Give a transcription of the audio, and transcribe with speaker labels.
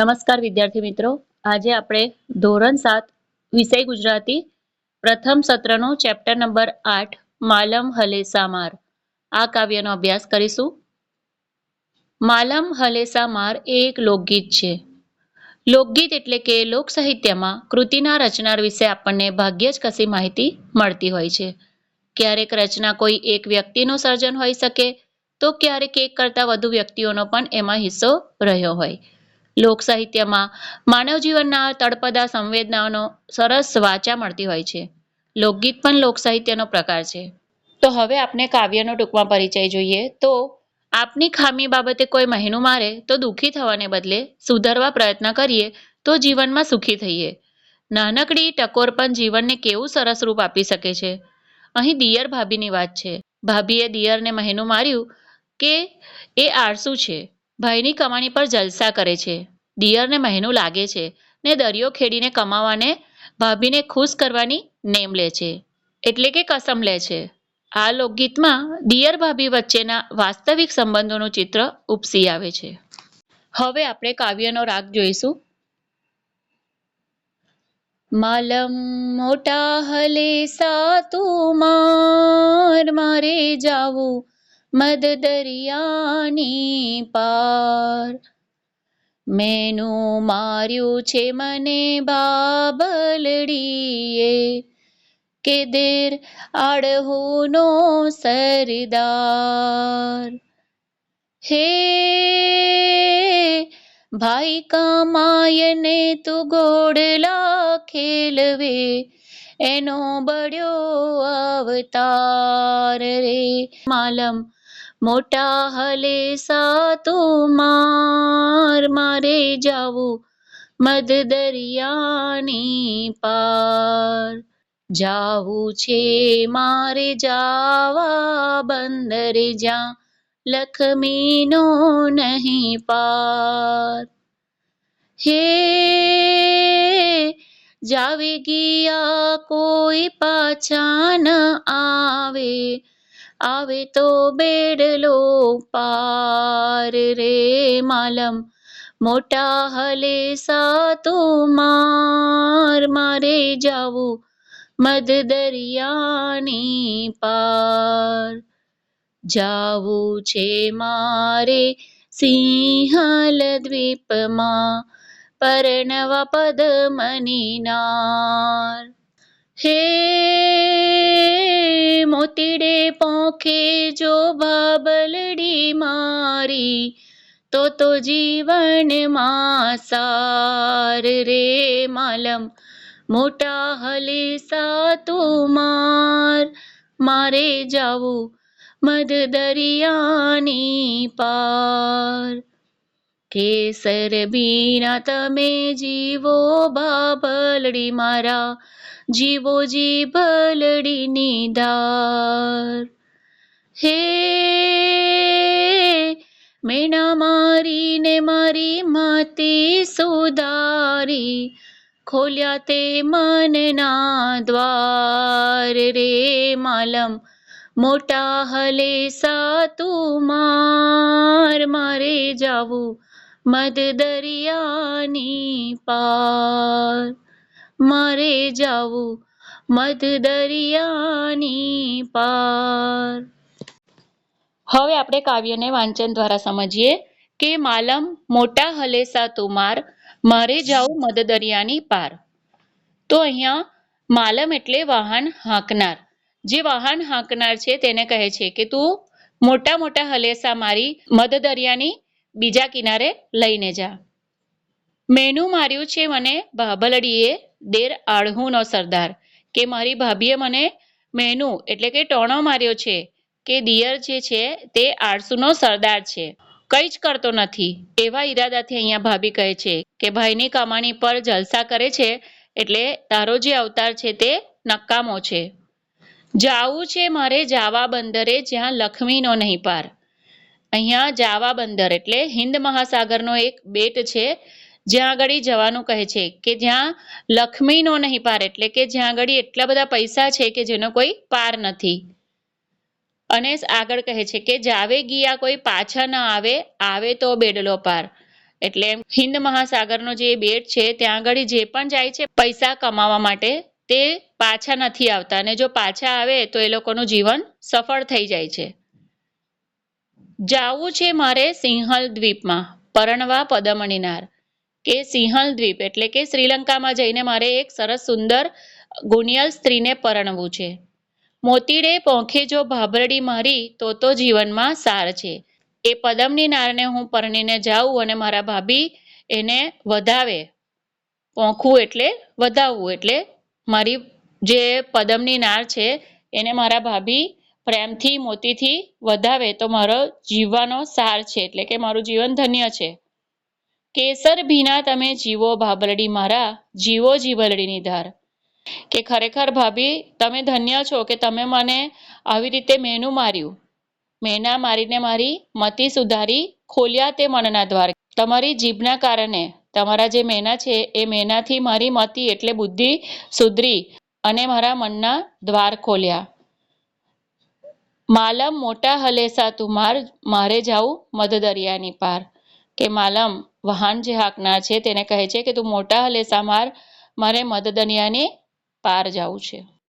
Speaker 1: નમસ્કાર વિદ્યાર્થી મિત્રો. આજે આપણે ધોરણ સાત, વિષય ગુજરાતી, પ્રથમ સત્રનો ચેપ્ટર નંબર આઠ, માલમ હલેસા આ કાવ્યનો અભ્યાસ કરીશું. માલમ હલેસા એ એક લોકગીત છે. લોકગીત એટલે કે લોક સાહિત્યમાં કૃતિના રચનાર વિશે આપણને ભાગ્યે જ કશી માહિતી મળતી હોય છે. ક્યારેક રચના કોઈ એક વ્યક્તિનું સર્જન હોઈ શકે, તો ક્યારેક એક કરતાં વધુ વ્યક્તિઓનો પણ એમાં હિસ્સો રહ્યો હોય. લોક સાહિત્યમાં માનવ જીવનના તળપદા સંવેદનાઓનો સરસ વાચા મળતી હોય છે. લોકગીત પણ લોક સાહિત્યનો પ્રકાર છે. તો હવે આપણે કાવ્યનો ટૂંકમાં પરિચય જોઈએ. તો આપની ખામી બાબતે કોઈ મહિનું મારે તો દુઃખી થવાને બદલે સુધારવા પ્રયત્ન કરીએ તો જીવનમાં સુખી થઈએ. નાનકડી ટકોર પણ જીવનને કેવું સરસ રૂપ આપી શકે છે. અહીં દિયર ભાભીની વાત છે. ભાભીએ દિયરને મહિનું માર્યું કે એ આળસુ છે. ભાઈની કમાણી પર જલસા કરે છે. દિયરને મહેનું લાગે છે ને દરિયો ખેડીને કમાવાને ભાભીને ખુશ કરવાની નેમ લે છે. એટલે કે કસમ લે છે. આ લોકગીતમાં દિયર ભાભી વચ્ચેના વાસ્તવિક સંબંધોનું ચિત્ર ઉપસી આવે છે. હવે આપણે કાવ્યનો રાગ જોઈશું. માલમ મોટા હલે સાતું માર મારે જાવું. મદ દરિયાની પાર મેનું માર્યું છે મને બાબલડીએ કે દેર આડહુનો સરદાર હે ભાઈ કમાયને તું ગોડલા ખેલવે એનો બળ્યો અવતાર રે માલમ મોટા હલે સાતો માર, મારે જાવું મદ દરિયાની પાર. જાવું છે મારે જાવા બંદર જ્યાં લખમીનો નહીં પાર. હે, જાવે ગયા કોઈ પાછા ન આવે. આવે તો બેડલો પાર રે માલમ. મોટા હલે સાતો માર, મારે જાવું મદ દરિયાની પાર. જાવું છે મારે સિંહલ દ્વીપમાં, પરણવા પદમની નાર. હે મોતીડે પોખે જો બાબલડી મારી, તો તો જીવનમાં સાર રે માલમ. મોટા હલે સાતું માર, મારે જાવું મધ દરિયાની પાર. કેસર બીના તમે જીવો બાબલડી મારા જીવો જી જીભલડીની ધાર હે, મેણા મારીને મારી માતે સુધારી, ખોલ્યા તે મનના દ્વાર. રે માલમ, મોટા હલે સાતું માર, મારે જાવું મદ દરિયાની પાર. મારે જાવું મધ દરિયાની પાર. હવે આપણે કાવ્યને વાંચન દ્વારા સમજીએ કે માલમ મોટા હલેસા તુમાર, મારે જાવું મધ દરિયાની પાર. તો અહીંયા માલમ એટલે વાહન હાંકનાર. જે વાહન હાંકનાર છે તેને કહે છે કે તું મોટા મોટા હલેસા મારી મધ દરિયાની બીજા કિનારે લઈને જા. મેનું માર્યું છે મને, બાબલડીએ, દેર આળહુનો સરદાર. કે મારી ભાભીએ મને મેનું, એટલે કે ટોણો માર્યો છે, કે દિયર જે છે તે આળસુનો સરદાર છે. કંઈ જ કરતો નથી. એવા ઈરાદાથી અહીંયા ભાભી કહે છે કે, ભાઈની કમાણી પર જલસા કરે છે, એટલે તારો જે અવતાર છે તે નકામો છે. જાવું છે મારે જાવા બંદરે જ્યાં લક્ષ્મીનો નહીં પાર. અહીંયા જાવા બંદર એટલે હિન્દ મહાસાગરનો એક બેટ છે જ્યાં આગળ જવાનું કહે છે કે જ્યાં લક્ષ્મીનો નહીં પાર, એટલે કે જ્યાં આગળ એટલા બધા પૈસા છે કે જેનો કોઈ પાર નથી. અને આગળ કહે છે કે જાવે ગયા કોઈ પાછા ન આવે આવે તો બેડલો પાર. એટલે હિન્દ મહાસાગરનો જે બેટ છે, ત્યાં આગળ જે પણ જાય છે પૈસા કમાવા માટે, તે પાછા નથી આવતા. અને જો પાછા આવે, તો એ લોકોનું જીવન સફળ થઈ જાય છે. જાવું છે મારે સિંહલ દ્વીપમાં, પરણવા પદમણીનાર. કે સિંહલ દ્વીપ, એટલે કે શ્રીલંકામાં જઈને મારે એક સરસ સુંદર ગુણિયલ સ્ત્રીને પરણવું છે. મોતીડે પોંખે જો ભાભરડી મારી, તો તો જીવનમાં સાર છે. એ પદમની નારને હું પરણીને જાઉં અને મારા ભાભી એને વધાવે. પોંખવું એટલે વધાવવું, એટલે મારી જે પદમની નાર છે, એને મારા ભાભી પ્રેમથી, મોતીથી વધાવે, તો મારો જીવવાનો સાર છે, એટલે કે મારું જીવન ધન્ય છે. કેસર ભીના તમે જીવો ભાભરડી મારા, જીવો જીવલડીની ધાર. કે ખરેખર ભાભી, તમે ધન્ય છો કે તમે મને આવી રીતે મેનું માર્યું? મેના મારીને મારી મતિ સુધારી ખોલ્યા તે મનના દ્વાર. તમારી જીભના કારણે તમારા જે મેના છે, એ મેનાથી મારી મતિ એટલે બુદ્ધિ સુધરી અને મારા મનના દ્વાર ખોલ્યા. માલમ મોટા હલેસા તું માર, મારે જાઉં મધ દરિયાની પાર. કે માલમ વાહન જે હાંકનાર છે, તેને કહે છે કે, તું મોટા હલેસા માર મારે મદદનિયાની પાર જાવું છે.